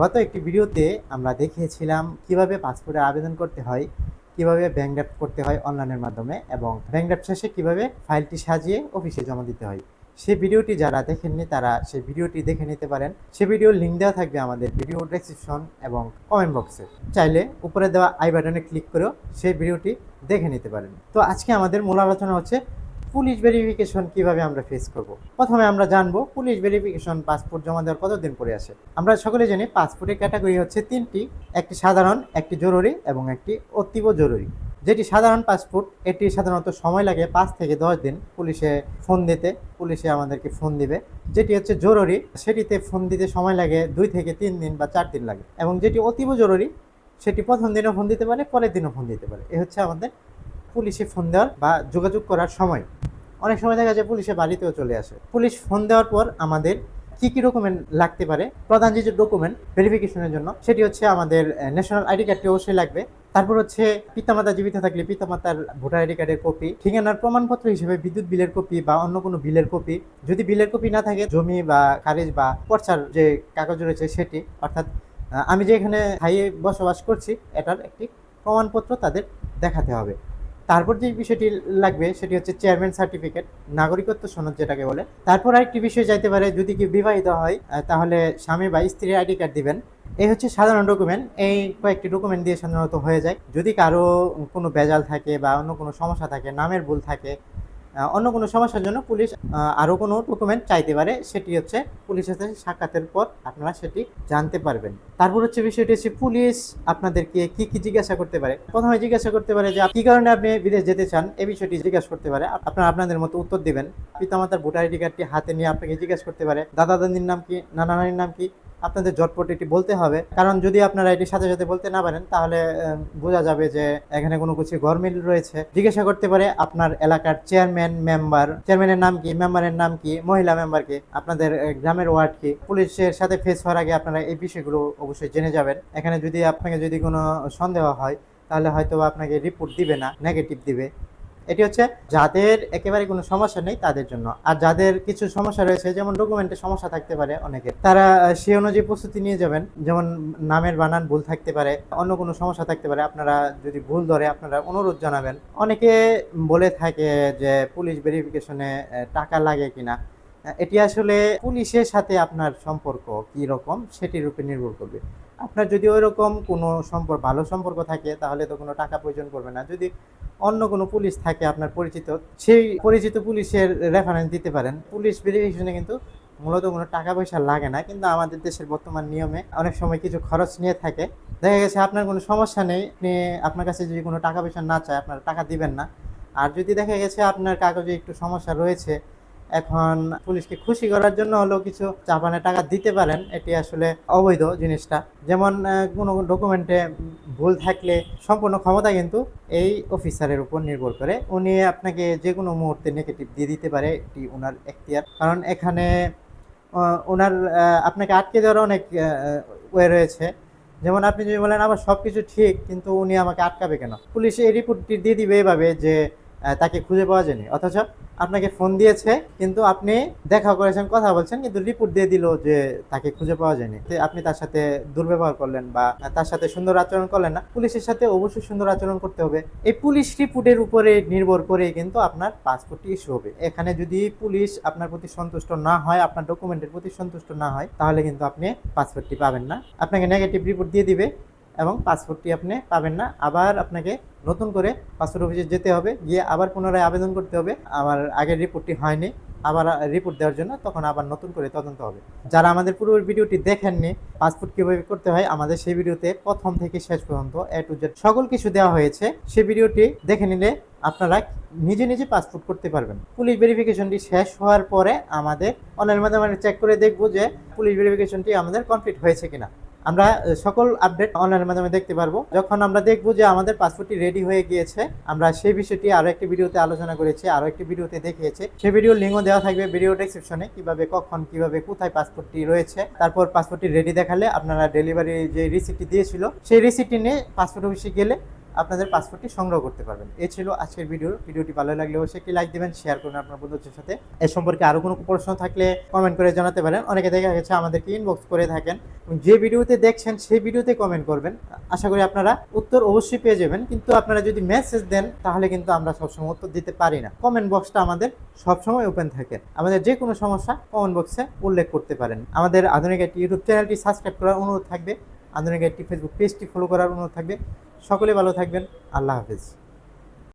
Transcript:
গত একটি ভিডিওতে আমরা দেখিয়েছিলাম কীভাবে পাসপোর্টের আবেদন করতে হয়, কীভাবে ব্যাংক ড্রাফট করতে হয় অনলাইনের মাধ্যমে এবং ব্যাংক ড্রাফট শেষে কীভাবে ফাইলটি সাজিয়ে অফিসে জমা দিতে হয়। সেই ভিডিওটি যারা দেখেননি তারা সেই ভিডিওটি দেখে নিতে পারেন। সে ভিডিওর লিঙ্ক দেওয়া থাকবে আমাদের ভিডিও ডেসক্রিপশন এবং কমেন্ট বক্সে। চাইলে উপরে দেওয়া আই বাটনে ক্লিক করেও সেই ভিডিওটি দেখে নিতে পারেন। তো আজকে আমাদের মূল আলোচনা হচ্ছে পুলিশ ভেরিফিকেশন কীভাবে আমরা ফেস করব? প্রথমে আমরা জানব পুলিশ ভেরিফিকেশন পাসপোর্ট জমা দেওয়ার কতদিন পরে আসে। আমরা সকলে জানি পাসপোর্টের ক্যাটাগরি হচ্ছে তিনটি, একটি সাধারণ, একটি জরুরি এবং একটি অতীব জরুরি। যেটি সাধারণ পাসপোর্ট এটি সাধারণত সময় লাগে পাঁচ থেকে দশ দিন পুলিশে ফোন দিতে, পুলিশে আমাদেরকে ফোন দিবে। যেটি হচ্ছে জরুরি, সেটিতে ফোন দিতে সময় লাগে দুই থেকে তিন দিন বা চার দিন লাগে এবং যেটি অতীব জরুরি, সেটি প্রথম দিনও ফোন দিতে পারে, পরের দিনও ফোন দিতে পারে। এ হচ্ছে আমাদের পুলিশে ফোন দেওয়ার বা যোগাযোগ করার সময়। অনেক সময় দেখা যায় পুলিশে বাড়িতেও চলে আসে। পুলিশ ফোন দেওয়ার পর আমাদের কি কি ডকুমেন্ট লাগতে পারে, প্রধান যে ডকুমেন্ট ভেরিফিকেশনের জন্য, সেটি হচ্ছে আমাদের ন্যাশনাল আইডি কার্ডটি অবশ্যই লাগবে। তারপর হচ্ছে পিতামাতা জীবিত থাকলে পিতামাতার ভোটার আইডি কার্ডের কপি ঠিকানার প্রমাণপত্র হিসেবে বিদ্যুৎ বিলের কপি বা অন্য কোনো বিলের কপি যদি বিলের কপি না থাকে, জমি বা খারিজ বা পর্চার যে কাগজ রয়েছে সেটি, অর্থাৎ আমি যে এখানে হাইয়ে বসবাস করছি, এটার একটি প্রমাণপত্র তাদের দেখাতে হবে। তারপর যে বিষয়টি লাগবে, সেটি হচ্ছে চেয়ারম্যান সার্টিফিকেট নাগরিকত্ব সনদ যেটাকে বলে। তারপর আরেকটি বিষয় যাইতে পারে, যদি কেউ বিবাহিত হয় তাহলে স্বামী বা স্ত্রীর আইডি কার্ড দিবেন। এই হচ্ছে সাধারণ ডকুমেন্ট এই কয়েকটি ডকুমেন্ট দিয়ে সাধারণত হয়ে যায়। যদি কারও কোনো বেজাল থাকে বা অন্য কোনো সমস্যা থাকে, নামের ভুল থাকে অন্য কোনো সমস্যার জন্য পুলিশ আরও কোনো ডকুমেন্ট চাইতে পারে, সেটি হচ্ছে পুলিশের সাথে সাক্ষাতের পর আপনারা সেটি জানতে পারবেন। তারপর হচ্ছে বিষয়টি হচ্ছে পুলিশ আপনাদেরকে কি কি জিজ্ঞাসা করতে পারে? প্রথমে জিজ্ঞাসা করতে পারে যে কি কারণে আপনি বিদেশ যেতে চান? এই বিষয়টি জিজ্ঞাসা করতে পারে। আপনারা আপনাদের মতো উত্তর দিবেন। পিতামাতার ভোটার আইডি কার্ডটি হাতে নিয়ে আপনাকে জিজ্ঞাসা করতে পারে। দাদা দাদির নাম কি? নানা নানির নাম কি? আপনাদের জটপট এটি বলতে হবে। কারণ যদি আপনারা এটির সাথে সাথে বলতে না পারেন, তাহলে বোঝা যাবে যে এখানে কোনো কিছু গরমিল রয়েছে। জিজ্ঞাসা করতে পারে আপনার এলাকার চেয়ারম্যান মেম্বার। চেয়ারম্যানের নাম কি? মেম্বারের নাম কি? মহিলা মেম্বার কি? আপনাদের গ্রামের ওয়ার্ড কি? পুলিশের সাথে ফেস হওয়ার আগে আপনারা এই বিষয়গুলো অবশ্যই জেনে যাবেন। এখানে যদি আপনাকে যদি কোনো সন্দেহ হয়, তাহলে হয়তো আপনাকে রিপোর্ট দিবে না নেগেটিভ দিবে। এটি হচ্ছে যাদের একেবারে কোনো সমস্যা নেই তাদের জন্য। আর যাদের কিছু সমস্যা রয়েছে, যেমন ডকুমেন্টের সমস্যা থাকতে পারে অনেকের। তারা সে অনুযায়ী প্রস্তুতি নিয়ে যাবেন। যেমন নামের বানান ভুল থাকতে পারে, অন্য কোনো সমস্যা থাকতে পারে। আপনারা যদি ভুল ধরে আপনারা অনুরোধ জানাবেন। অনেকে বলে থাকে যে পুলিশ ভেরিফিকেশনে টাকা লাগে কিনা। এটি আসলে পুলিশের সাথে আপনার সম্পর্ক কি রকম সেটির উপর নির্ভর করবে। আপনার যদি ওই রকম কোনো সম্পর্ক, ভালো সম্পর্ক থাকে, তাহলে তো কোনো টাকা প্রয়োজন করবে না। যদি অন্য কোনো পুলিশ থাকে আপনার পরিচিত, সেই পরিচিত পুলিশের রেফারেন্স দিতে পারেন। পুলিশ ভেরিফিকেশনে কিন্তু মূলত কোনো টাকা পয়সা লাগে না, কিন্তু আমাদের দেশের বর্তমান নিয়মে অনেক সময় কিছু খরচ নিয়ে থাকে। দেখা গেছে আপনার কোনো সমস্যা নেই আপনি আপনার কাছে যদি কোনো টাকা পয়সা না চায়, আপনারা টাকা দিবেন না। আর যদি দেখা গেছে আপনার কাগজে একটু সমস্যা রয়েছে এখন পুলিশকে খুশি করার জন্য হলেও কিছু চাপানে টাকা দিতে পারেন, এটি আসলে অবৈধ জিনিসটা। যেমন কোনো ডকুমেন্টে ভুল থাকলে সম্পূর্ণ ক্ষমতা কিন্তু এই অফিসারের উপর নির্ভর করে। উনি আপনাকে যে কোনো মুহূর্তে নেগেটিভ দিয়ে দিতে পারে, এটি ওনার এখতিয়ার। কারণ এখানে ওনার আপনাকে আটকে দেওয়ার অনেক ওয়ে রয়েছে। যেমন আপনি যদি বলেন আবার সব কিছু ঠিক, কিন্তু উনি আমাকে আটকাবে কেন? পুলিশ এই রিপোর্টটি দিয়ে দিবে এভাবে যে তাকে খুঁজে পাওয়া যায়নি অথচ আপনাকে ফোন দিয়েছে, কিন্তু আপনি দেখা করেছেন, কথা বলছেন, কিন্তু রিপোর্ট দিয়ে দিল যে তাকে খুঁজে পাওয়া যায়নি আপনি তার সাথে দুর্ব্যবহার করলেন বা তার সাথে সুন্দর আচরণ করলেন না, পুলিশের সাথে অবশ্যই সুন্দর আচরণ করতে হবে। এই পুলিশ রিপোর্টের উপরে নির্ভর করে কিন্তু আপনার পাসপোর্টটি ইস্যু হবে। এখানে যদি পুলিশ আপনার প্রতি সন্তুষ্ট না হয়, আপনার ডকুমেন্টের প্রতি সন্তুষ্ট না হয়, তাহলে কিন্তু আপনি পাসপোর্টটি পাবেন না। আপনাকে নেগেটিভ রিপোর্ট দিয়ে দিবে। এবং পাসপোর্টটি আপনি পাবেন না। আবার আপনাকে নতুন করে পাসপোর্ট অফিসে যেতে হবে, গিয়ে আবার পুনরায় আবেদন করতে হবে। আমার আগের রিপোর্টটি হয়নি, আবার রিপোর্ট দেওয়ার জন্য তখন আবার নতুন করে তদন্ত হবে। যারা আমাদের পূর্বের ভিডিওটি দেখেননি, পাসপোর্ট কীভাবে করতে হয়, আমাদের সেই ভিডিওতে প্রথম থেকে শেষ পর্যন্ত এ টু জেড সকল কিছু দেওয়া হয়েছে। সেই ভিডিওটি দেখে নিলে আপনারা নিজে নিজে পাসপোর্ট করতে পারবেন। পুলিশ ভেরিফিকেশনটি শেষ হওয়ার পরে আমাদের অনলাইন মাধ্যমে চেক করে দেখব যে পুলিশ ভেরিফিকেশনটি আমাদের কমপ্লিট হয়েছে কিনা। আমরা সকল আপডেট অনলাইনের মাধ্যমে দেখতে পারব। যখন আমরা দেখব যে আমাদের পাসপোর্টটি রেডি হয়ে গিয়েছে, আমরা সেই বিষয়টি আরও একটি ভিডিওতে আলোচনা করেছি, আরও একটি ভিডিওতে দেখিয়েছে। সেই ভিডিওর লিঙ্কও দেওয়া থাকবে ভিডিও ডেসক্রিপশনে কীভাবে, কখন, কীভাবে, কোথায় পাসপোর্টটি রয়েছে। তারপর পাসপোর্টটি রেডি দেখালে আপনারা ডেলিভারি যে রিসিপ্টটি দিয়েছিল, সেই রিসিপ্টটি নিয়ে পাসপোর্ট অফিসে গেলে আপনাদের পাসপোর্টটি সংগ্রহ করতে পারবেন। এই ছিল আজকের ভিডিও ভিডিওটি ভালো লাগলে অবশ্যই একটি লাইক দেবেন শেয়ার করুন আপনার বন্ধুদের সাথে। এ সম্পর্কে আরও কোনো প্রশ্ন থাকলে কমেন্ট করে জানাতে পারেন। অনেকে দেখা গেছে আমাদেরকে ইনবক্স করে থাকেন। যে ভিডিওতে দেখছেন, সেই ভিডিওতে কমেন্ট করবেন। আশা করি আপনারা উত্তর অবশ্যই পেয়ে যাবেন। কিন্তু আপনারা যদি মেসেজ দেন, তাহলে কিন্তু আমরা সবসময় উত্তর দিতে পারি না। কমেন্ট বক্সটা আমাদের সবসময় ওপেন থাকে। আমাদের যে কোনো সমস্যা কমেন্ট বক্সে উল্লেখ করতে পারেন। আমাদের আধুনিক একটি ইউটিউব চ্যানেলটি সাবস্ক্রাইব করার অনুরোধ থাকবে। আধুনিক একটি ফেসবুক পেজটি ফলো করার অনুরোধ থাকবে। সকলে ভালো থাকবেন। আল্লাহ হাফেজ।